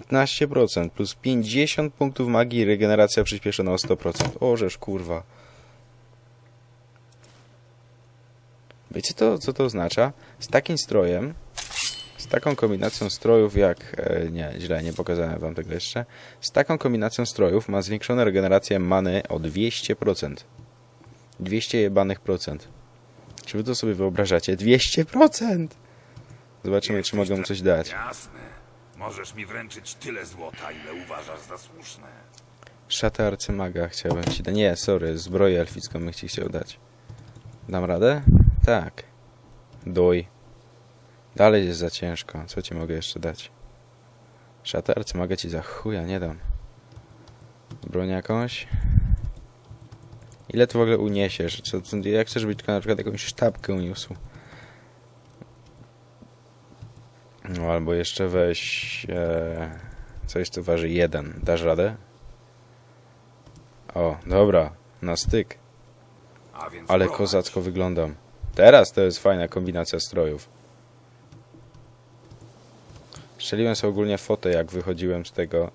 15% plus 50 punktów magii, regeneracja przyspieszona o 100%. Ożesz, kurwa. Wiecie to, co to oznacza? Z takim strojem, z taką kombinacją strojów jak... E, nie, źle, nie pokazałem wam tego jeszcze. Z taką kombinacją strojów ma zwiększoną regenerację many o 200%. 200 jebanych procent. Czy wy to sobie wyobrażacie? 200%! Zobaczymy, czy mogę mu coś dać. Jasne. Możesz mi wręczyć tyle złota, ile uważasz za słuszne. Szatę arcymaga chciałbym ci dać. Nie, sorry, zbroję elficką bym ci chciał dać. Dam radę? Tak. Doj. Dalej jest za ciężko. Co ci mogę jeszcze dać? Szatę arcymaga ci za chuja nie dam. Broń jakąś? Ile ty w ogóle uniesiesz? Co, jak chcesz być tylko na przykład jakąś sztabkę uniósł? No albo jeszcze weź e, coś co waży jeden. Dasz radę? O, dobra, na styk. Ale prowadź. kozacko wyglądam. Teraz to jest fajna kombinacja strojów. Strzeliłem sobie ogólnie fotę, jak wychodziłem z tego,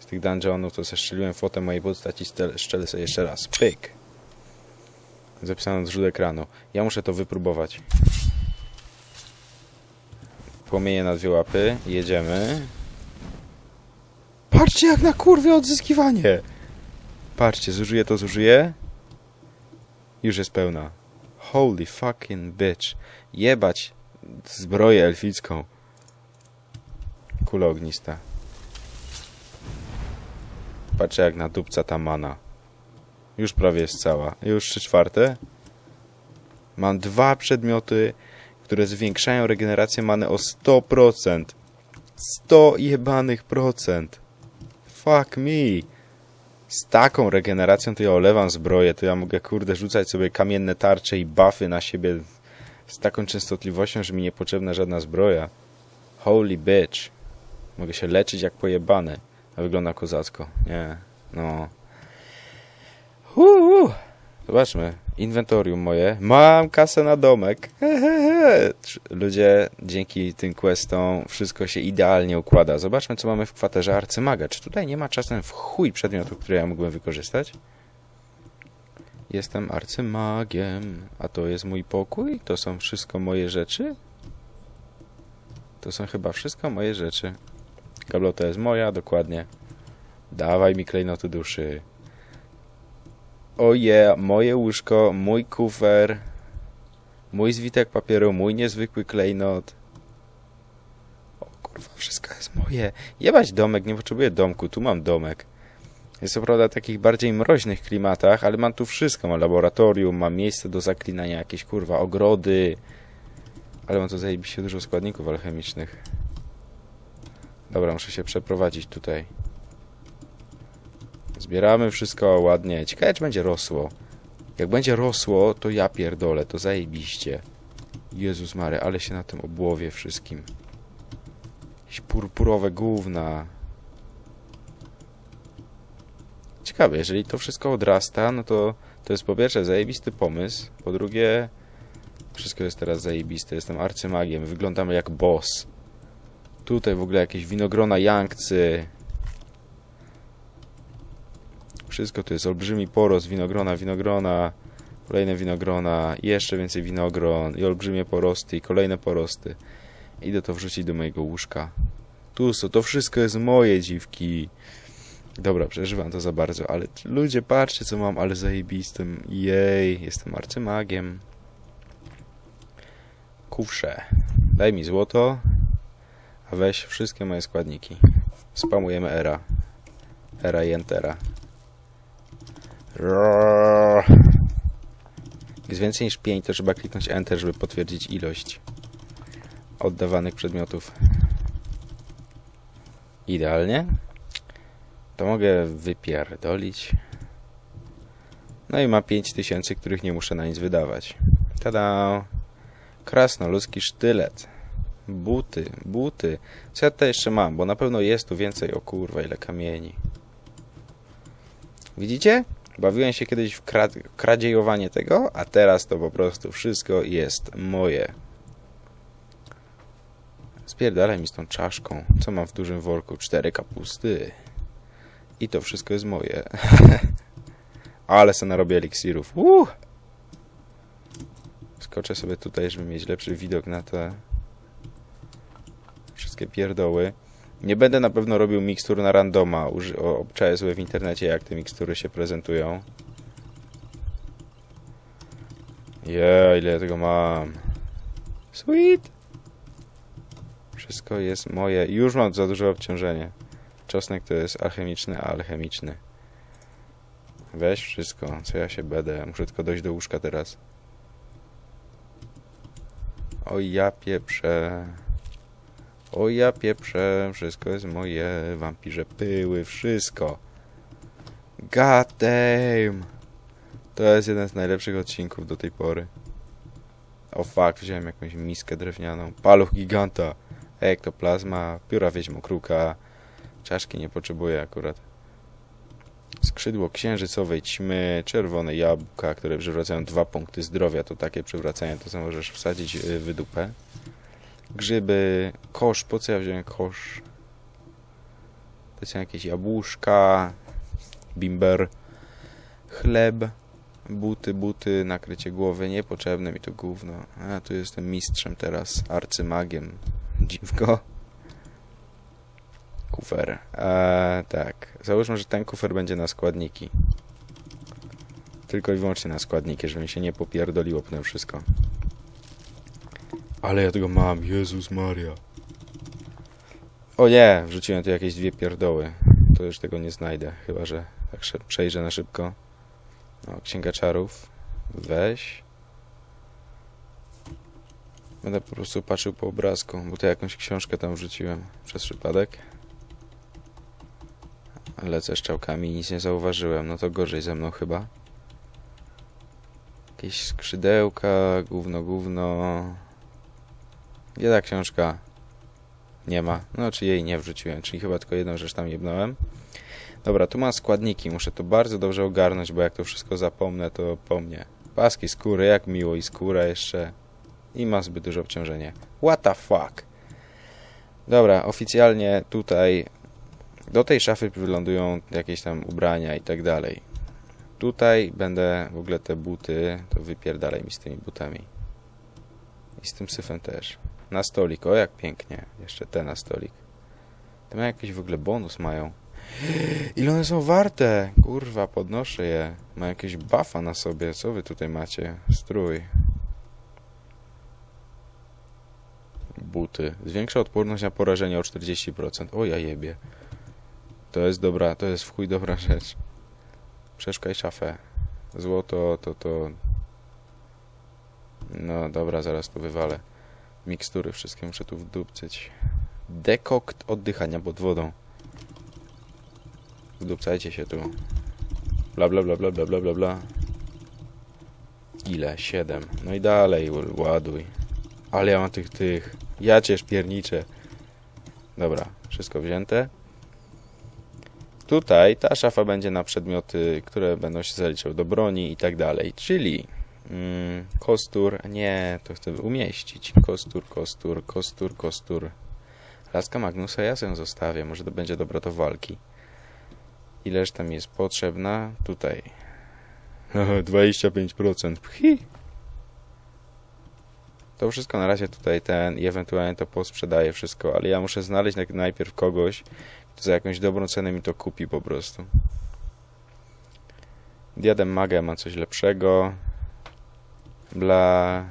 z tych dungeonów, to sobie strzeliłem fotę mojej postaci, strzelę sobie jeszcze raz. Pyk! Zapisano zrzut ekranu. Ja muszę to wypróbować. Płomienie na dwie łapy. Jedziemy. Patrzcie jak na kurwie odzyskiwanie! Patrzcie, zużyję to, zużyję. Już jest pełna. Holy fucking bitch. Jebać zbroję elficką. Kula ognista. Patrzę jak na dupca ta mana. Już prawie jest cała. Już trzy czwarte. Mam dwa przedmioty, które zwiększają regenerację many o 100%. 100 jebanych procent. Fuck me. Z taką regeneracją to ja olewam zbroję, to ja mogę kurde rzucać sobie kamienne tarcze i buffy na siebie z taką częstotliwością, że mi niepotrzebna żadna zbroja. Holy bitch. Mogę się leczyć jak pojebany. A wygląda kozacko. Nie, no. Uuu. Zobaczmy. Inwentorium moje. Mam kasę na domek. Hehehe. Ludzie, dzięki tym questom wszystko się idealnie układa. Zobaczmy, co mamy w kwaterze arcymaga. Czy tutaj nie ma czasem w chuj przedmiotów, które ja mógłbym wykorzystać? Jestem arcymagiem. A to jest mój pokój? To są wszystko moje rzeczy? To są chyba wszystko moje rzeczy. Gablota jest moja, dokładnie. Dawaj mi klejnoty duszy. Oje, moje łóżko, mój kufer, mój zwitek papieru, mój niezwykły klejnot. O kurwa, wszystko jest moje. Jebać domek, nie potrzebuję domku, tu mam domek. Jest co prawda w takich bardziej mroźnych klimatach, ale mam tu wszystko. Mam laboratorium, mam miejsce do zaklinania, jakieś kurwa ogrody. Ale mam tu zajebiście dużo składników alchemicznych. Dobra, muszę się przeprowadzić tutaj. Zbieramy wszystko ładnie. Ciekawe, czy będzie rosło. Jak będzie rosło, to ja pierdolę, to zajebiście. Jezus Mary, ale się na tym obłowie wszystkim. Jakieś purpurowe gówna. Ciekawe, jeżeli to wszystko odrasta, no to to jest po pierwsze zajebisty pomysł, po drugie wszystko jest teraz zajebiste. Jestem arcymagiem, wyglądamy jak boss. Tutaj w ogóle jakieś winogrona Yangtzy. Wszystko to jest olbrzymi poros winogrona, winogrona, kolejne winogrona, jeszcze więcej winogron i olbrzymie porosty i kolejne porosty. Idę to wrzucić do mojego łóżka. Tuso, to wszystko jest moje, dziwki. Dobra, przeżywam to za bardzo, ale ludzie, patrzcie co mam, ale zajebistym. Jej, jestem arcymagiem. Kufrze. Daj mi złoto, a weź wszystkie moje składniki. Spamujemy era. Era i entera. Jest więcej niż 5, to trzeba kliknąć Enter, żeby potwierdzić ilość oddawanych przedmiotów. Idealnie. To mogę wypierdolić. No i ma 5000, których nie muszę na nic wydawać. Tada! Krasnoludzki sztylet. Buty, buty. Co ja tutaj jeszcze mam? Bo na pewno jest tu więcej. O kurwa, ile kamieni. Widzicie? Bawiłem się kiedyś w kra kradziejowanie tego, a teraz to po prostu wszystko jest moje. Spierdalaj mi z tą czaszką. Co mam w dużym worku? Cztery kapusty. I to wszystko jest moje. Ale se narobię eliksirów. Uh! Skoczę sobie tutaj, żeby mieć lepszy widok na te wszystkie pierdoły. Nie będę na pewno robił mikstur na randoma. Obczaję sobie w internecie, jak te mikstury się prezentują. Je, ile ja tego mam. Sweet! Wszystko jest moje. Już mam za duże obciążenie. Czosnek to jest alchemiczny, alchemiczny. Weź wszystko, co ja się będę. Muszę tylko dojść do łóżka teraz. Oj, ja pieprzę. Oj, ja pieprzę. Wszystko jest moje. Wampirze pyły, wszystko. God damn. To jest jeden z najlepszych odcinków do tej pory. O fuck, wziąłem jakąś miskę drewnianą. Paluch giganta. Ektoplazma, pióra wiedźmokruka. Czaszki nie potrzebuję akurat. Skrzydło księżycowej ćmy, czerwone jabłka, które przywracają dwa punkty zdrowia. To takie przywracanie, to co możesz wsadzić y, w dupę. Grzyby, kosz, po co ja wziąłem kosz? To są jakieś jabłuszka, bimber, chleb, buty, buty, nakrycie głowy, niepotrzebne mi to gówno. A tu jestem mistrzem teraz, arcymagiem. Dziwko. Kufer. Eee, tak. Załóżmy, że ten kufer będzie na składniki. Tylko i wyłącznie na składniki, żeby mi się nie popierdoliło potem wszystko. Ale ja tego mam, Jezus Maria. O nie, wrzuciłem tu jakieś dwie pierdoły. To już tego nie znajdę, chyba że tak przejrzę na szybko. No, księga czarów. Weź. Będę po prostu patrzył po obrazku, bo to jakąś książkę tam wrzuciłem przez przypadek. Lecę szczałkami i nic nie zauważyłem, no to gorzej ze mną chyba. Jakieś skrzydełka, gówno, gówno. Ta książka? Nie ma. No, czy jej nie wrzuciłem, czyli chyba tylko jedną rzecz tam jebnąłem. Dobra, tu mam składniki, muszę to bardzo dobrze ogarnąć, bo jak to wszystko zapomnę, to po mnie. Paski skóry, jak miło i skóra jeszcze. I ma zbyt duże obciążenie. What the fuck? Dobra, oficjalnie tutaj do tej szafy wylądują jakieś tam ubrania i tak dalej. Tutaj będę w ogóle te buty, to wypierdalaj mi z tymi butami. I z tym syfem też. Na stolik, o jak pięknie. Jeszcze te na stolik. Te jakiś w ogóle bonus mają. Ile one są warte? Kurwa, podnoszę je. Mają jakieś buffa na sobie. Co wy tutaj macie? Strój. Buty. Zwiększa odporność na porażenie o 40%. O ja jebie. To jest dobra, to jest w chuj dobra rzecz. Przeszukaj szafę. Złoto, to to... No dobra, zaraz to wywalę. Mikstury wszystkie muszę tu wdupcyć. Dekokt oddychania pod wodą. Wdupcajcie się tu. Bla bla bla bla bla bla bla. Ile? Siedem. No i dalej ładuj. Ale ja mam tych tych. Ja cię szpierniczę. Dobra, wszystko wzięte. Tutaj ta szafa będzie na przedmioty, które będą się zaliczały do broni i tak dalej. Czyli mm, kostur, nie, to chcę umieścić. Kostur, kostur, kostur, kostur. Laska Magnusa ja sobie zostawię, może to będzie dobra do walki. Ileż tam jest potrzebna? Tutaj. 25%. Pchi. To wszystko na razie tutaj ten i ewentualnie to posprzedaję wszystko, ale ja muszę znaleźć naj- najpierw kogoś, kto za jakąś dobrą cenę mi to kupi po prostu. Diadem Maga ma coś lepszego. Bla.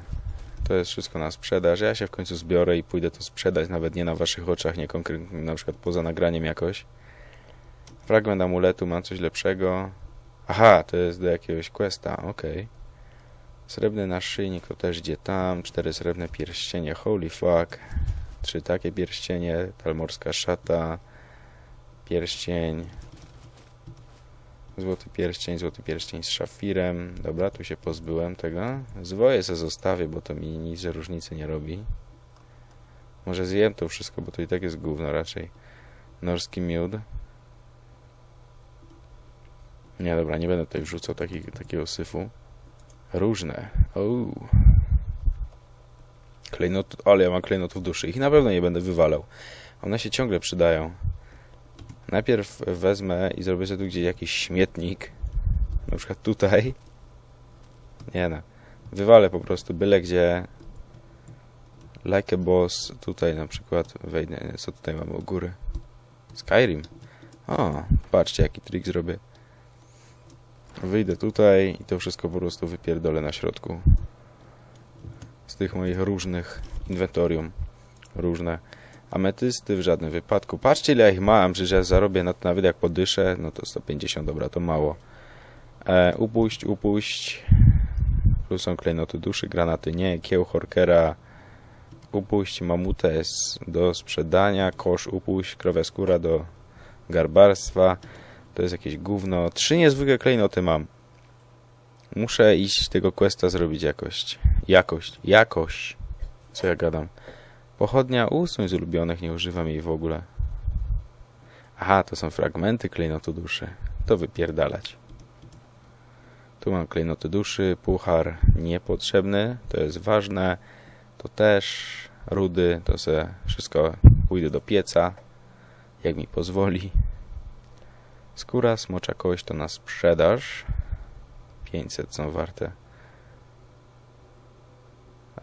To jest wszystko na sprzedaż. Ja się w końcu zbiorę i pójdę to sprzedać, nawet nie na waszych oczach, nie konkretnie, na przykład poza nagraniem jakoś. Fragment amuletu ma coś lepszego. Aha, to jest do jakiegoś questa, okej. Srebrny naszyjnik to też idzie tam. Cztery srebrne pierścienie, holy fuck. Trzy takie pierścienie, talmorska szata, pierścień, złoty pierścień, złoty pierścień z szafirem. Dobra, tu się pozbyłem tego. Zwoje se zostawię, bo to mi nic różnicy nie robi. Może zjem to wszystko, bo to i tak jest gówno raczej. Norski miód. Nie, dobra, nie będę tutaj wrzucał taki, takiego syfu. Różne. Ouu. Klejnot, ale ja mam klejnotów duszy. Ich na pewno nie będę wywalał. One się ciągle przydają. Najpierw wezmę i zrobię sobie tu gdzieś jakiś śmietnik. Na przykład tutaj. Nie no. Wywalę po prostu byle gdzie. Like a boss. Tutaj na przykład wejdę. Co tutaj mamy u góry? Skyrim. O, patrzcie jaki trik zrobię. Wyjdę tutaj i to wszystko po prostu wypierdolę na środku. Z tych moich różnych inwentorium. Różne ametysty w żadnym wypadku. Patrzcie ile ja ich mam, przecież ja zarobię na to nawet jak podyszę, no to 150, dobra, to mało. E, upuść, upuść. Tu są klejnoty duszy, granaty nie, kieł Horkera. Upuść, mamutes do sprzedania, kosz upuść, krowia skóra do garbarstwa. To jest jakieś gówno. Trzy niezwykłe klejnoty mam. Muszę iść tego questa zrobić jakość. Jakość. Jakość. Co ja gadam? Pochodnia usuń z ulubionych, nie używam jej w ogóle. Aha, to są fragmenty klejnotu duszy. To wypierdalać. Tu mam klejnoty duszy, puchar niepotrzebny, to jest ważne. To też rudy, to se wszystko pójdę do pieca, jak mi pozwoli. Skóra, smocza kość to na sprzedaż. 500 są warte.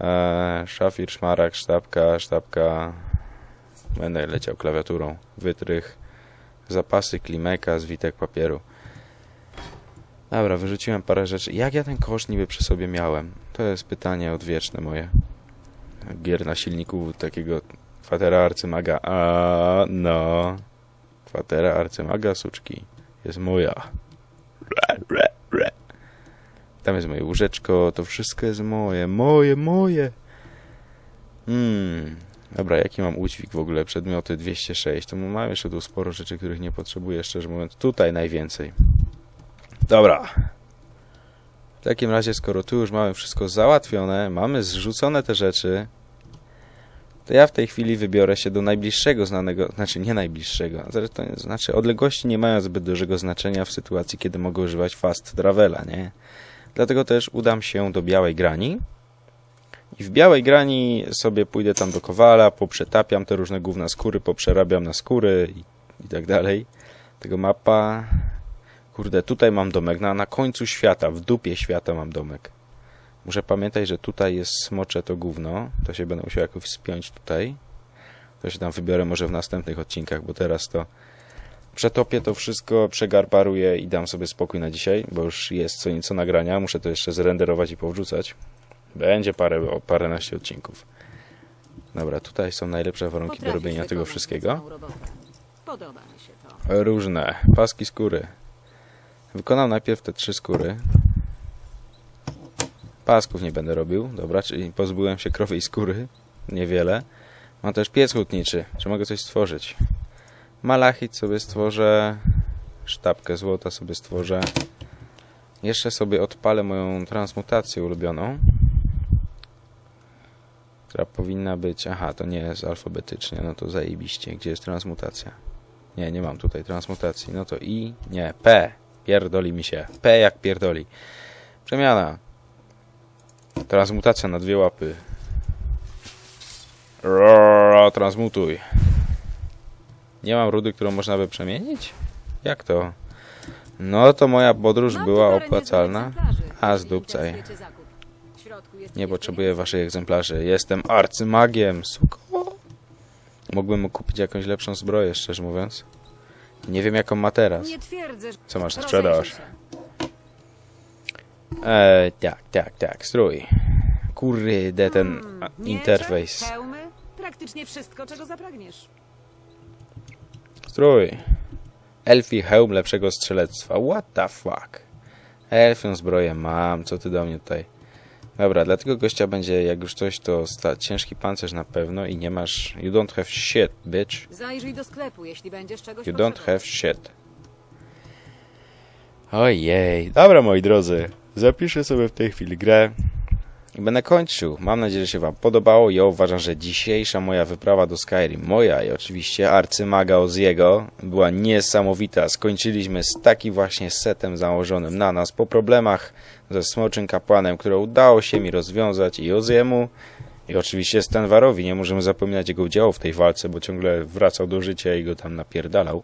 Eee, szafir, szmarak, sztabka, sztabka. Będę leciał klawiaturą. Wytrych. Zapasy klimeka, zwitek papieru. Dobra, wyrzuciłem parę rzeczy. Jak ja ten kosz niby przy sobie miałem? To jest pytanie odwieczne moje. Gier na silniku takiego kwatera arcymaga. A no. Kwatera arcymaga, suczki. Jest moja. Tam jest moje łóżeczko, to wszystko jest moje, moje, moje. Hmm. Dobra, jaki mam udźwig w ogóle? Przedmioty 206. To mam jeszcze tu sporo rzeczy, których nie potrzebuję, szczerze mówiąc. Tutaj najwięcej. Dobra. W takim razie, skoro tu już mamy wszystko załatwione, mamy zrzucone te rzeczy, to ja w tej chwili wybiorę się do najbliższego znanego, znaczy nie najbliższego, to znaczy odległości nie mają zbyt dużego znaczenia w sytuacji, kiedy mogę używać fast travela, nie? Dlatego też udam się do Białej Grani i w Białej Grani sobie pójdę tam do Kowala, poprzetapiam te różne główne skóry, poprzerabiam na skóry i, i tak dalej. Tego mapa... Kurde, tutaj mam domek, na, na końcu świata, w dupie świata mam domek. Muszę pamiętać, że tutaj jest smocze to gówno. To się będę musiał jakoś wspiąć tutaj. To się tam wybiorę może w następnych odcinkach, bo teraz to przetopię to wszystko, przegarbaruję i dam sobie spokój na dzisiaj, bo już jest co nieco nagrania. Muszę to jeszcze zrenderować i powrzucać. Będzie parę, o paręnaście odcinków. Dobra, tutaj są najlepsze warunki do robienia tego wszystkiego. mocną robotę. Podoba mi się to. Różne. Paski skóry. Wykonam najpierw te trzy skóry. Pasków nie będę robił. Dobra, czyli pozbyłem się krowej skóry. Niewiele. Mam też piec hutniczy. Czy mogę coś stworzyć? Malachit sobie stworzę. Sztabkę złota sobie stworzę. Jeszcze sobie odpalę moją transmutację ulubioną. Która powinna być... Aha, to nie jest alfabetycznie. No to zajebiście. Gdzie jest transmutacja? Nie, nie mam tutaj transmutacji. No to I, nie, P. Pierdoli mi się. P jak pierdoli. Przemiana. Transmutacja na dwie łapy. Transmutuj. Nie mam rudy, którą można by przemienić? Jak to? No to moja podróż była opłacalna. A, zdupcaj. Nie potrzebuję waszych egzemplarzy. Jestem arcymagiem, suko. Mógłbym kupić jakąś lepszą zbroję, szczerze mówiąc. Nie wiem jaką ma teraz. Co masz na sprzedaż? się. E, tak, tak, tak, strój. Kurde, ten Hmm, interfejs. praktycznie wszystko, czego zapragniesz. Strój. Elfi hełm lepszego strzelectwa. What the fuck? Elfią zbroję mam, co ty do mnie tutaj? Dobra, dla tego gościa będzie, jak już coś, to ciężki pancerz na pewno i nie masz... You don't have shit, bitch. Zajrzyj do sklepu, jeśli będziesz czegoś You don't have shit. Ojej. Dobra, moi drodzy. Zapiszę sobie w tej chwili grę. I będę kończył. Mam nadzieję, że się Wam podobało. Ja uważam, że dzisiejsza moja wyprawa do Skyrim, moja i oczywiście arcymaga Oziego, była niesamowita. Skończyliśmy z takim właśnie setem założonym na nas po problemach ze Smoczym Kapłanem, które udało się mi rozwiązać i Oziemu, I oczywiście Stanwarowi, nie możemy zapominać jego udziału w tej walce, bo ciągle wracał do życia i go tam napierdalał.